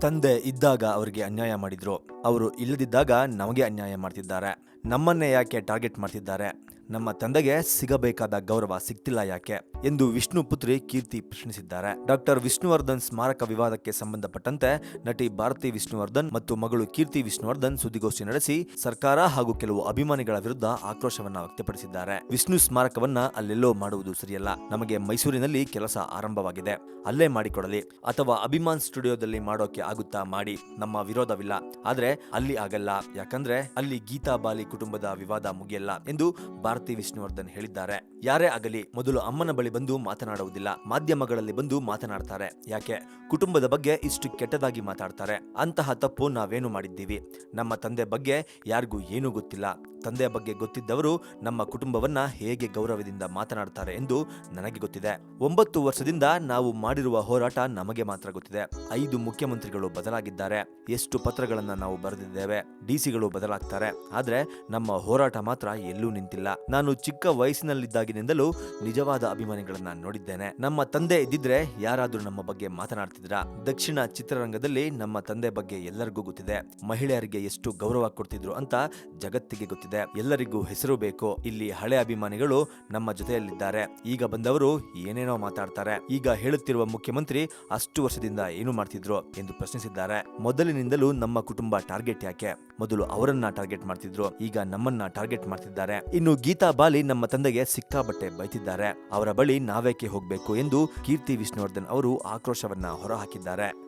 ತಂದೆ ಇದ್ದಾಗ ಅವರಿಗೆ ಅನ್ಯಾಯ ಮಾಡಿದ್ರು. ಅವರು ಇಲ್ಲದಿದ್ದಾಗ ನಮಗೆ ಅನ್ಯಾಯ ಮಾಡ್ತಿದ್ದಾರೆ. ನಮ್ಮನ್ನೇ ಯಾಕೆ ಟಾರ್ಗೆಟ್ ಮಾಡ್ತಿದ್ದಾರೆ? ನಮ್ಮ ತಂದೆಗೆ ಸಿಗಬೇಕಾದ ಗೌರವ ಸಿಗ್ತಿಲ್ಲ ಯಾಕೆ? ಎಂದು ವಿಷ್ಣು ಪುತ್ರಿ ಕೀರ್ತಿ ಪ್ರಶ್ನಿಸಿದ್ದಾರೆ. ಡಾಕ್ಟರ್ ವಿಷ್ಣುವರ್ಧನ್ ಸ್ಮಾರಕ ವಿವಾದಕ್ಕೆ ಸಂಬಂಧಪಟ್ಟಂತೆ ನಟಿ ಭಾರತಿ ವಿಷ್ಣುವರ್ಧನ್ ಮತ್ತು ಮಗಳು ಕೀರ್ತಿ ವಿಷ್ಣುವರ್ಧನ್ ಸುದ್ದಿಗೋಷ್ಠಿ ನಡೆಸಿ ಸರ್ಕಾರ ಹಾಗೂ ಕೆಲವು ಅಭಿಮಾನಿಗಳ ವಿರುದ್ಧ ಆಕ್ರೋಶವನ್ನ ವ್ಯಕ್ತಪಡಿಸಿದ್ದಾರೆ. ವಿಷ್ಣು ಸ್ಮಾರಕವನ್ನ ಅಲ್ಲೆಲ್ಲೋ ಮಾಡುವುದು ಸರಿಯಲ್ಲ. ನಮಗೆ ಮೈಸೂರಿನಲ್ಲಿ ಕೆಲಸ ಆರಂಭವಾಗಿದೆ. ಅಲ್ಲೇ ಮಾಡಿಕೊಡಲಿ. ಅಥವಾ ಅಭಿಮಾನ್ ಸ್ಟುಡಿಯೋದಲ್ಲಿ ಮಾಡೋಕೆ ಆಗುತ್ತಾ ಮಾಡಿ ನಮ್ಮ ವಿರೋಧವಿಲ್ಲ. ಆದ್ರೆ ಅಲ್ಲಿ ಆಗಲ್ಲ. ಯಾಕಂದ್ರೆ ಅಲ್ಲಿ ಗೀತಾ ಬಾಲಿ ಕುಟುಂಬದ ವಿವಾದ ಮುಗಿಯಲ್ಲ ಎಂದು ಭಾರತಿ ವಿಷ್ಣುವರ್ಧನ್ ಹೇಳಿದ್ದಾರೆ. ಯಾರೇ ಆಗಲಿ, ಮೊದಲು ಅಮ್ಮನ ಬಳಿ ಬಂದು ಮಾತನಾಡುವುದಿಲ್ಲ. ಮಾಧ್ಯಮಗಳಲ್ಲಿ ಬಂದು ಮಾತನಾಡ್ತಾರೆ. ಯಾಕೆ? ಕುಟುಂಬದ ಬಗ್ಗೆ ಇಷ್ಟು ಕೆಟ್ಟದಾಗಿ ಮಾತಾಡ್ತಾರೆ. ಅಂತಹ ತಪ್ಪು ನಾವೇನು ಮಾಡಿದ್ದೀವಿ? ನಮ್ಮ ತಂದೆ ಬಗ್ಗೆ ಯಾರಿಗೂ ಏನೂ ಗೊತ್ತಿಲ್ಲ. ತಂದೆಯ ಬಗ್ಗೆ ಗೊತ್ತಿದ್ದವರು ನಮ್ಮ ಕುಟುಂಬವನ್ನ ಹೇಗೆ ಗೌರವದಿಂದ ಮಾತನಾಡ್ತಾರೆ ಎಂದು ನನಗೆ ಗೊತ್ತಿದೆ. ಒಂಬತ್ತು ವರ್ಷದಿಂದ ನಾವು ಮಾಡಿರುವ ಹೋರಾಟ ನಮಗೆ ಮಾತ್ರ ಗೊತ್ತಿದೆ. ಐದು ಮುಖ್ಯಮಂತ್ರಿಗಳು ಬದಲಾಗಿದ್ದಾರೆ. ಎಷ್ಟು ಪತ್ರಗಳನ್ನ ನಾವು ಬರೆದಿದ್ದೇವೆ ಡಿಸಿಗಳು ಬದಲಾಗ್ತಾರೆ. ಆದ್ರೆ ನಮ್ಮ ಹೋರಾಟ ಮಾತ್ರ ಎಲ್ಲೂ ನಿಂತಿಲ್ಲ. ನಾನು ಚಿಕ್ಕ ವಯಸ್ಸಿನಲ್ಲಿದ್ದಾಗಿನಿಂದಲೂ ನಿಜವಾದ ಅಭಿಮಾನಿಗಳನ್ನ ನೋಡಿದ್ದೇನೆ. ನಮ್ಮ ತಂದೆ ಇದ್ದಿದ್ರೆ ಯಾರಾದ್ರೂ ನಮ್ಮ ಬಗ್ಗೆ ಮಾತನಾಡ್ತಿದ್ರ? ದಕ್ಷಿಣ ಚಿತ್ರರಂಗದಲ್ಲಿ ನಮ್ಮ ತಂದೆ ಬಗ್ಗೆ ಎಲ್ಲರಿಗೂ ಗೊತ್ತಿದೆ. ಮಹಿಳೆಯರಿಗೆ ಎಷ್ಟು ಗೌರವ ಕೊಡ್ತಿದ್ರು ಅಂತ ಜಗತ್ತಿಗೆ ಗೊತ್ತಿದೆ. ಎಲ್ಲರಿಗೂ ಹೆಸರು ಬೇಕು. ಇಲ್ಲಿ ಹಳೆ ಅಭಿಮಾನಿಗಳು ನಮ್ಮ ಜೊತೆಯಲ್ಲಿದ್ದಾರೆ. ಈಗ ಬಂದವರು ಏನೇನೋ ಮಾತಾಡ್ತಾರೆ. ಈಗ ಹೇಳುತ್ತಿರುವ ಮುಖ್ಯಮಂತ್ರಿ ಅಷ್ಟು ವರ್ಷದಿಂದ ಏನು ಮಾಡ್ತಿದ್ರು ಎಂದು ಪ್ರಶ್ನಿಸಿದ್ದಾರೆ. ಮೊದಲಿನಿಂದಲೂ ನಮ್ಮ ಕುಟುಂಬ ಟಾರ್ಗೆಟ್ ಯಾಕೆ? ಮೊದಲು ಅವರನ್ನ ಟಾರ್ಗೆಟ್ ಮಾಡ್ತಿದ್ರು. ಈಗ ನಮ್ಮನ್ನ ಟಾರ್ಗೆಟ್ ಮಾಡ್ತಿದ್ದಾರೆ. ಇನ್ನು ಗೀತಾ ಬಾಲಿ ನಮ್ಮ ತಂದೆಗೆ ಸಿಕ್ಕಾಬಟ್ಟೆ ಬೈತಿದ್ದಾರೆ. ಅವರ ಬಳಿ ನಾವೇಕೆ ಹೋಗ್ಬೇಕು ಎಂದು ಕೀರ್ತಿ ವಿಷ್ಣುವರ್ಧನ್ ಅವರು ಆಕ್ರೋಶವನ್ನ ಹೊರಹಾಕಿದ್ದಾರೆ.